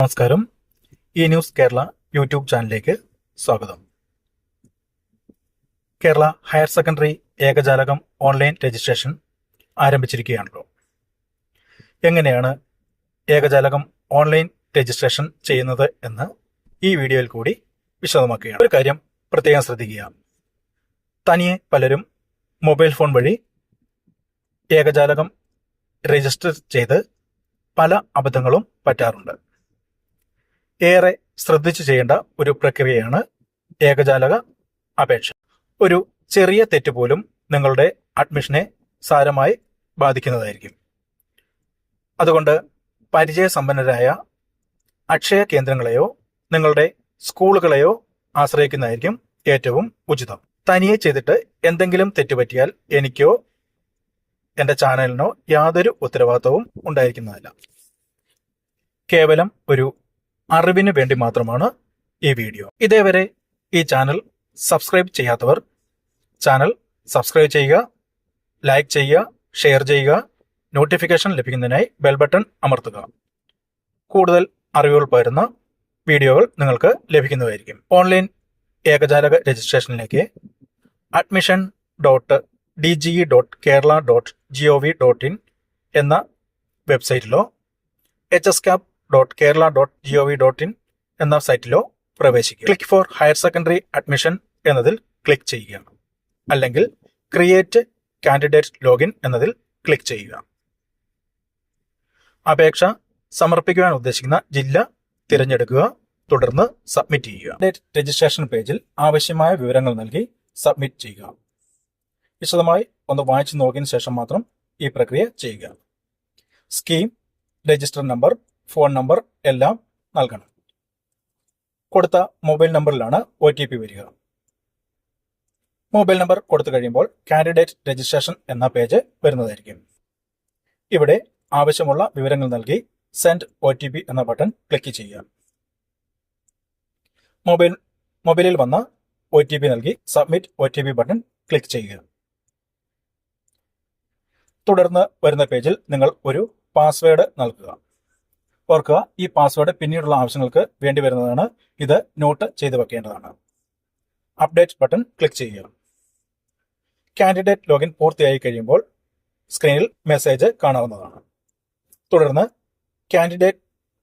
നമസ്കാരം. ഈ news Kerala YouTube ചാനലിലേക്ക് സ്വാഗതം. കേരള ഹയർ സെക്കൻഡറി ഏകജാലകം ഓൺലൈൻ രജിസ്ട്രേഷൻ ആരംഭിച്ചിരിക്കുകയാണല്ലോ. എങ്ങനെയാണ് ഏകജാലകം ഓൺലൈൻ രജിസ്ട്രേഷൻ ചെയ്യുന്നത് എന്ന് ഈ വീഡിയോയിൽ കൂടി വിശദമാക്കുകയാണ്. ഒരു കാര്യം പ്രത്യേകം ശ്രദ്ധിക്കുക. തനിയെ പലരും മൊബൈൽ ഫോൺ വഴി ഏകജാലകം രജിസ്റ്റർ ചെയ്ത് പല അബദ്ധങ്ങളും പറ്റാറുണ്ട്. ഏറെ ശ്രദ്ധിച്ചു ചെയ്യേണ്ട ഒരു പ്രക്രിയയാണ് ഏകജാലക അപേക്ഷ. ഒരു ചെറിയ തെറ്റ് പോലും നിങ്ങളുടെ അഡ്മിഷനെ സാരമായി ബാധിക്കുന്നതായിരിക്കും. അതുകൊണ്ട് പരിചയസമ്പന്നരായ അക്ഷയ കേന്ദ്രങ്ങളെയോ നിങ്ങളുടെ സ്കൂളുകളെയോ ആശ്രയിക്കുന്നതായിരിക്കും ഏറ്റവും ഉചിതം. തനിയെ ചെയ്തിട്ട് എന്തെങ്കിലും തെറ്റുപറ്റിയാൽ എനിക്കോ എന്റെ ചാനലിനോ യാതൊരു ഉത്തരവാദിത്വവും ഉണ്ടായിരിക്കുന്നതല്ല. കേവലം ഒരു അറിവിന് വേണ്ടി മാത്രമാണ് ഈ വീഡിയോ. ഇതേവരെ ഈ ചാനൽ സബ്സ്ക്രൈബ് ചെയ്യാത്തവർ ചാനൽ സബ്സ്ക്രൈബ് ചെയ്യുക ലൈക്ക് ചെയ്യുക ഷെയർ ചെയ്യുക നോട്ടിഫിക്കേഷൻ ലഭിക്കുന്നതിനായി ബെൽ ബട്ടൺ അമർത്തുക. കൂടുതൽ അറിവുകൾ പകരുന്ന വീഡിയോകൾ നിങ്ങൾക്ക് ലഭിക്കുന്നതായിരിക്കും. ഓൺലൈൻ ഏകജാലക രജിസ്ട്രേഷനിലേക്ക് admission dot D G E dot Kerala dot G O V dot in എന്ന വെബ്സൈറ്റിലോ H S cap dot Kerala dot G O V dot in എന്ന സൈറ്റിലോ പ്രവേശിക്കുക. Click for higher secondary admission എന്നതിൽ ക്ലിക്ക് ചെയ്യുക. അല്ലെങ്കിൽ create candidate login എന്നതിൽ click ചെയ്യുക. അപേക്ഷ സമർപ്പിക്കുവാൻ ഉദ്ദേശിക്കുന്ന ജില്ല തിരഞ്ഞെടുക്കുക തുടർന്ന് സബ്മിറ്റ് ചെയ്യുക. രജിസ്ട്രേഷൻ പേജിൽ ആവശ്യമായ വിവരങ്ങൾ നൽകി സബ്മിറ്റ് ചെയ്യുക. വിശദമായി ഒന്ന് വായിച്ചു നോക്കിയതിനു ശേഷം മാത്രം ഈ പ്രക്രിയ ചെയ്യുക. Scheme register number phone number എല്ലാം നൽകണം. കൊടുത്ത മൊബൈൽ നമ്പറിലാണ് ഒ ടി പി വരിക. മൊബൈൽ നമ്പർ കൊടുത്തു കഴിയുമ്പോൾ കാൻഡിഡേറ്റ് രജിസ്ട്രേഷൻ എന്ന പേജ് വരുന്നതായിരിക്കും. ഇവിടെ ആവശ്യമുള്ള വിവരങ്ങൾ നൽകി സെൻഡ് ഒ ടി പി എന്ന ബട്ടൺ ക്ലിക്ക് ചെയ്യുക. മൊബൈൽ മൊബൈലിൽ വന്ന ഒ ടി പി നൽകി submit O T P button click ചെയ്യുക. തുടർന്ന് വരുന്ന പേജിൽ നിങ്ങൾ ഒരു പാസ്വേഡ് നൽകുക. ഓർക്കുക ഈ പാസ്വേഡ് പിന്നീടുള്ള ആവശ്യങ്ങൾക്ക് വേണ്ടി വരുന്നതാണ്. ഇത് നോട്ട് ചെയ്തു വെക്കേണ്ടതാണ്. അപ്ഡേറ്റ് ബട്ടൺ ക്ലിക്ക് ചെയ്യുക. കാൻഡിഡേറ്റ് ലോഗിൻ പൂർത്തിയായി കഴിയുമ്പോൾ സ്ക്രീനിൽ മെസ്സേജ് കാണാവുന്നതാണ്. തുടർന്ന് കാൻഡിഡേറ്റ്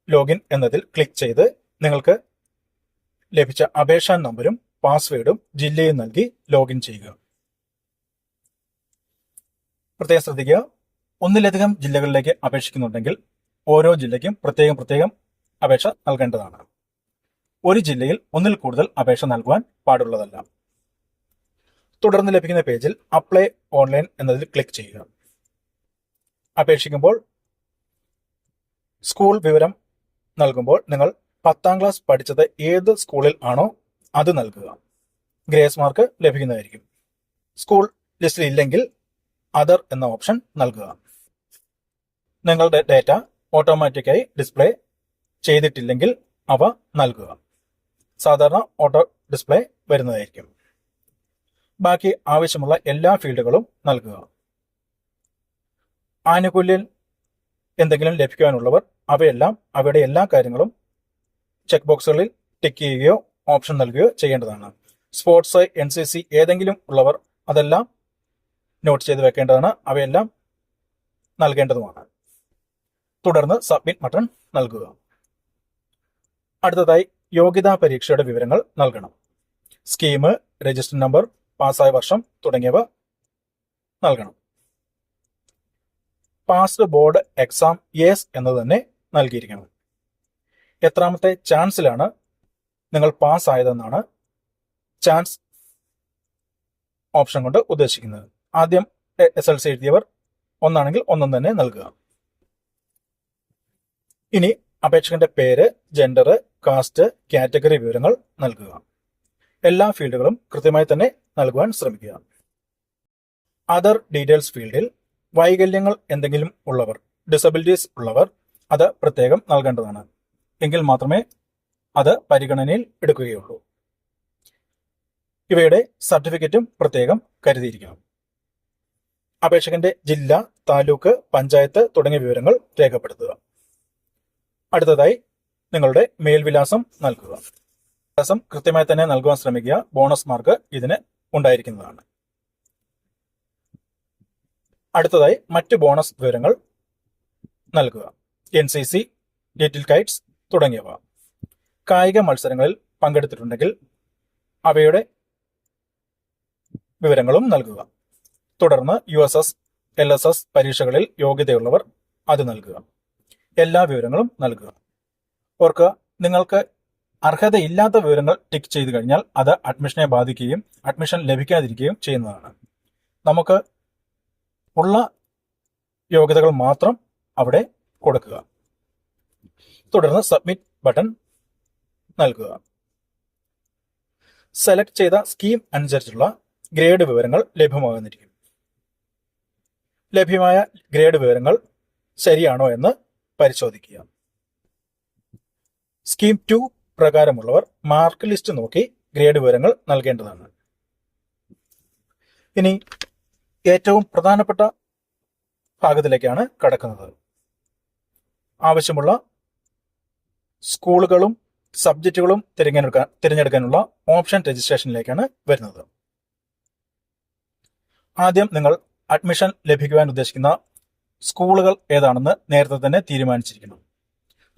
ലോഗിൻ എന്നതിൽ ക്ലിക്ക് ചെയ്ത് നിങ്ങൾക്ക് ലഭിച്ച അപേക്ഷാ നമ്പരും പാസ്വേഡും ജില്ലയും നൽകി ലോഗിൻ ചെയ്യുക. പ്രത്യേകം ശ്രദ്ധിക്കുക ഒന്നിലധികം ജില്ലകളിലേക്ക് അപേക്ഷിക്കുന്നുണ്ടെങ്കിൽ ഓരോ ജില്ലയ്ക്കും പ്രത്യേകം പ്രത്യേകം അപേക്ഷ നൽകേണ്ടതാണ്. ഒരു ജില്ലയിൽ ഒന്നിൽ കൂടുതൽ അപേക്ഷ നൽകുവാൻ പാടുള്ളതല്ല. തുടർന്ന് ലഭിക്കുന്ന പേജിൽ അപ്ലൈ ഓൺലൈൻ എന്നതിൽ ക്ലിക്ക് ചെയ്യുക. അപേക്ഷിക്കുമ്പോൾ സ്കൂൾ വിവരം നൽകുമ്പോൾ നിങ്ങൾ പത്താം ക്ലാസ് പഠിച്ചത് ഏത് സ്കൂളിൽ ആണോ അത് നൽകുക. ഗ്രേസ് മാർക്ക് ലഭിക്കുന്നതായിരിക്കും. സ്കൂൾ ലിസ്റ്റിൽ ഇല്ലെങ്കിൽ അതർ എന്ന ഓപ്ഷൻ നൽകുക. നിങ്ങളുടെ ഡേറ്റ ഓട്ടോമാറ്റിക്കായി ഡിസ്പ്ലേ ചെയ്തിട്ടില്ലെങ്കിൽ അവ നൽകുക. സാധാരണ ഓട്ടോ ഡിസ്പ്ലേ വരുന്നതായിരിക്കും. ബാക്കി ആവശ്യമുള്ള എല്ലാ ഫീൽഡുകളും നൽകുക. ആനുകൂല്യം എന്തെങ്കിലും ലഭിക്കുവാനുള്ളവർ അവയെല്ലാം അവയുടെ എല്ലാ കാര്യങ്ങളും ചെക്ക് ബോക്സുകളിൽ ടിക്ക് ചെയ്യുകയോ ഓപ്ഷൻ നൽകുകയോ ചെയ്യേണ്ടതാണ്. സ്പോർട്സ് എൻ സി സി ഏതെങ്കിലും ഉള്ളവർ അതെല്ലാം നോട്ട് ചെയ്ത് വെക്കേണ്ടതാണ്. അവയെല്ലാം നൽകേണ്ടതുമാണ്. തുടർന്ന് സബ്മിറ്റ് ബട്ടൺ നൽകുക. അടുത്തതായി യോഗ്യതാ പരീക്ഷയുടെ വിവരങ്ങൾ നൽകണം. സ്കീം രജിസ്റ്റർ നമ്പർ പാസ്സായ വർഷം തുടങ്ങിയവ നൽകണം. പാസ്ഡ് ബോർഡ് എക്സാം യേസ് എന്ന് തന്നെ നൽകിയിരിക്കണം. എത്രാമത്തെ ചാൻസിലാണ് നിങ്ങൾ പാസ് ആയതെന്നാണ് ചാൻസ് ഓപ്ഷൻ കൊണ്ട് ഉദ്ദേശിക്കുന്നത്. ആദ്യം എസ് എൽ സി എഴുതിയവർ ഒന്നാണെങ്കിൽ ഒന്നും തന്നെ നൽകുക. ഇനി അപേക്ഷകന്റെ പേര് ജെൻഡർ കാസ്റ്റ് കാറ്റഗറി വിവരങ്ങൾ നൽകുക. എല്ലാ ഫീൽഡുകളും കൃത്യമായി തന്നെ നൽകുവാൻ ശ്രമിക്കുക. അതർ ഡീറ്റെയിൽസ് ഫീൽഡിൽ വൈകല്യങ്ങൾ എന്തെങ്കിലും ഉള്ളവർ ഡിസബിലിറ്റീസ് ഉള്ളവർ അത് പ്രത്യേകം നൽകേണ്ടതാണ്. എങ്കിൽ മാത്രമേ അത് പരിഗണനയിൽ എടുക്കുകയുള്ളൂ. ഇവയുടെ സർട്ടിഫിക്കറ്റും പ്രത്യേകം കരുതിയിരിക്കണം അപേക്ഷകന്റെ ജില്ല താലൂക്ക് പഞ്ചായത്ത് തുടങ്ങിയ വിവരങ്ങൾ രേഖപ്പെടുത്തുക. അടുത്തതായി നിങ്ങളുടെ മേൽവിലാസം നൽകുക. വിലാസം കൃത്യമായി തന്നെ നൽകുവാൻ ശ്രമിക്കുക. ബോണസ് മാർക്ക് ഇതിന് ഉണ്ടായിരിക്കുന്നതാണ്. അടുത്തതായി മറ്റ് ബോണസ് വിവരങ്ങൾ നൽകുക. N C C little kites തുടങ്ങിയവ. കായിക മത്സരങ്ങളിൽ പങ്കെടുത്തിട്ടുണ്ടെങ്കിൽ അവയുടെ വിവരങ്ങളും നൽകുക. തുടർന്ന് U S S L S S പരീക്ഷകളിൽ യോഗ്യതയുള്ളവർ അത് നൽകുക. എല്ലാ വിവരങ്ങളും നൽകുക. ഓർക്കുക നിങ്ങൾക്ക് അർഹതയില്ലാത്ത വിവരങ്ങൾ ടിക്ക് ചെയ്തു കഴിഞ്ഞാൽ അത് അഡ്മിഷനെ ബാധിക്കുകയും അഡ്മിഷൻ ലഭിക്കാതിരിക്കുകയും ചെയ്യുന്നതാണ്. നമുക്ക് ഉള്ള യോഗ്യതകൾ മാത്രം അവിടെ കൊടുക്കുക. തുടർന്ന് സബ്മിറ്റ് ബട്ടൺ നൽകുക. സെലക്ട് ചെയ്ത സ്കീം അനുസരിച്ചുള്ള ഗ്രേഡ് വിവരങ്ങൾ ലഭ്യമാകുന്നിരിക്കും. ലഭ്യമായ ഗ്രേഡ് വിവരങ്ങൾ ശരിയാണോ എന്ന് പരിശോധിക്കുക. സ്കീം ടു പ്രകാരമുള്ളവർ മാർക്ക് ലിസ്റ്റ് നോക്കി ഗ്രേഡ് വിവരങ്ങൾ നൽകേണ്ടതാണ്. ഇനി ഏറ്റവും പ്രധാനപ്പെട്ട ഭാഗത്തിലേക്കാണ് കടക്കുന്നത്. ആവശ്യമുള്ള സ്കൂളുകളും സബ്ജക്റ്റുകളും തിരഞ്ഞെടുക്കാൻ തിരഞ്ഞെടുക്കാനുള്ള ഓപ്ഷൻ രജിസ്ട്രേഷനിലേക്കാണ് വരുന്നത്. ആദ്യം നിങ്ങൾ അഡ്മിഷൻ ലഭിക്കുവാൻ ഉദ്ദേശിക്കുന്ന സ്കൂളുകൾ ഏതാണെന്ന് നേരത്തെ തന്നെ തീരുമാനിച്ചിരിക്കണം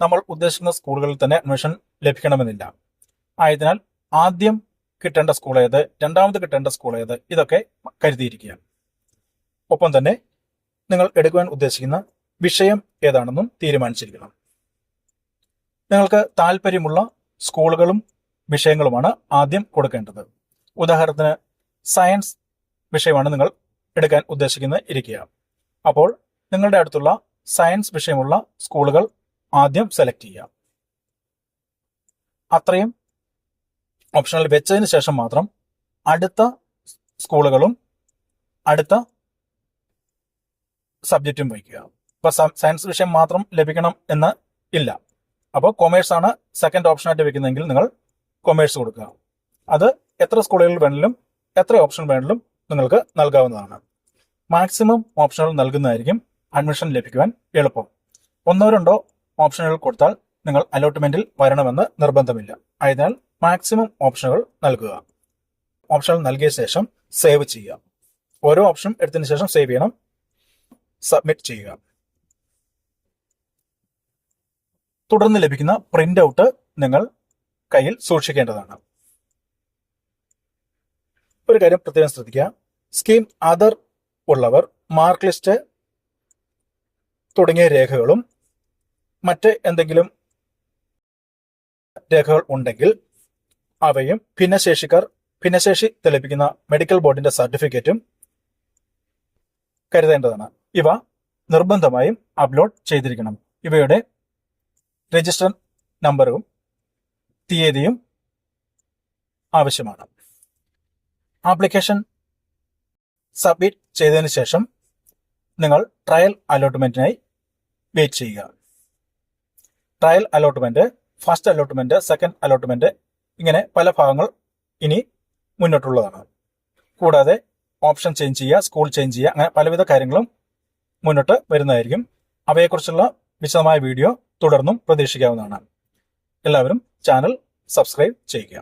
നമ്മൾ ഉദ്ദേശിക്കുന്ന സ്കൂളുകളിൽ തന്നെ അഡ്മിഷൻ ലഭിക്കണമെന്നില്ല. ആയതിനാൽ ആദ്യം കിട്ടേണ്ട സ്കൂൾ ഏത് രണ്ടാമത് കിട്ടേണ്ട സ്കൂൾ ഏത് ഇതൊക്കെ കരുതിയിരിക്കുക. ഒപ്പം തന്നെ നിങ്ങൾ എടുക്കുവാൻ ഉദ്ദേശിക്കുന്ന വിഷയം ഏതാണെന്നും തീരുമാനിച്ചിരിക്കണം. നിങ്ങൾക്ക് താല്പര്യമുള്ള സ്കൂളുകളും വിഷയങ്ങളുമാണ് ആദ്യം കൊടുക്കേണ്ടത്. ഉദാഹരണത്തിന് സയൻസ് വിഷയമാണ് നിങ്ങൾ എടുക്കാൻ ഉദ്ദേശിക്കുന്നത് ഇരിക്കുക. അപ്പോൾ നിങ്ങളുടെ അടുത്തുള്ള സയൻസ് വിഷയമുള്ള സ്കൂളുകൾ ആദ്യം സെലക്ട് ചെയ്യുക. അത്രയും ഓപ്ഷനിൽ വെച്ചതിന് ശേഷം മാത്രം അടുത്ത സ്കൂളുകളും അടുത്ത സബ്ജക്റ്റും വയ്ക്കുക ഇപ്പൊ സയൻസ് വിഷയം മാത്രം ലഭിക്കണം എന്ന് ഇല്ല. അപ്പോൾ കൊമേഴ്സ് ആണ് സെക്കൻഡ് ഓപ്ഷനായിട്ട് വെക്കുന്നതെങ്കിൽ നിങ്ങൾ കൊമേഴ്സ് കൊടുക്കുക. അത് എത്ര സ്കൂളുകളിൽ വേണമെങ്കിലും എത്ര ഓപ്ഷൻ വേണമെങ്കിലും നിങ്ങൾക്ക് നൽകാവുന്നതാണ്. മാക്സിമം ഓപ്ഷനുകൾ നൽകുന്നതായിരിക്കും അഡ്മിഷൻ ലഭിക്കുവാൻ എളുപ്പം. ഒന്നോ രണ്ടോ ഓപ്ഷനുകൾ കൊടുത്താൽ നിങ്ങൾ അലോട്ട്മെന്റിൽ വരണമെന്ന് നിർബന്ധമില്ല. ആയതിനാൽ മാക്സിമം ഓപ്ഷനുകൾ നൽകുക. ഓപ്ഷനുകൾ നൽകിയ ശേഷം സേവ് ചെയ്യുക. ഓരോ ഓപ്ഷൻ എടുത്തതിന് ശേഷം സേവ് ചെയ്യണം. സബ്മിറ്റ് ചെയ്യുക. തുടർന്ന് ലഭിക്കുന്ന പ്രിന്റ് ഔട്ട് നിങ്ങൾ കയ്യിൽ സൂക്ഷിക്കേണ്ടതാണ്. ഒരു കാര്യം പ്രത്യേകം ശ്രദ്ധിക്കുക. സ്കീം അതർ ഉള്ളവർ മാർക്ക് ലിസ്റ്റ് തുടങ്ങിയ രേഖകളും മറ്റ് എന്തെങ്കിലും രേഖകൾ ഉണ്ടെങ്കിൽ അവയും ഭിന്നശേഷിക്കാർ ഭിന്നശേഷി തെളിപ്പിക്കുന്ന മെഡിക്കൽ ബോർഡിന്റെ സർട്ടിഫിക്കറ്റും കരുതേണ്ടതാണ്. ഇവ നിർബന്ധമായും അപ്ലോഡ് ചെയ്തിരിക്കണം. ഇവയുടെ രജിസ്റ്റർ നമ്പറും തീയതിയും ആവശ്യമാണ്. ആപ്ലിക്കേഷൻ സബ്മിറ്റ് ചെയ്തതിന് ശേഷം നിങ്ങൾ ട്രയൽ അലോട്ട്മെന്റിനായി വെയിറ്റ് ചെയ്യുക. Trial allotment first allotment second allotment ഇങ്ങനെ പല ഭാഗങ്ങൾ ഇനി മുന്നോട്ടുള്ളതാണ്. കൂടാതെ ഓപ്ഷൻ ചേഞ്ച് ചെയ്യുക സ്കൂൾ ചേഞ്ച് ചെയ്യുക അങ്ങനെ പലവിധ കാര്യങ്ങളും മുന്നോട്ട് വരുന്നതായിരിക്കും. അവയെക്കുറിച്ചുള്ള വിശദമായ വീഡിയോ തുടർന്നും പ്രതീക്ഷിക്കാവുന്നതാണ്. എല്ലാവരും ചാനൽ സബ്സ്ക്രൈബ് ചെയ്യുക.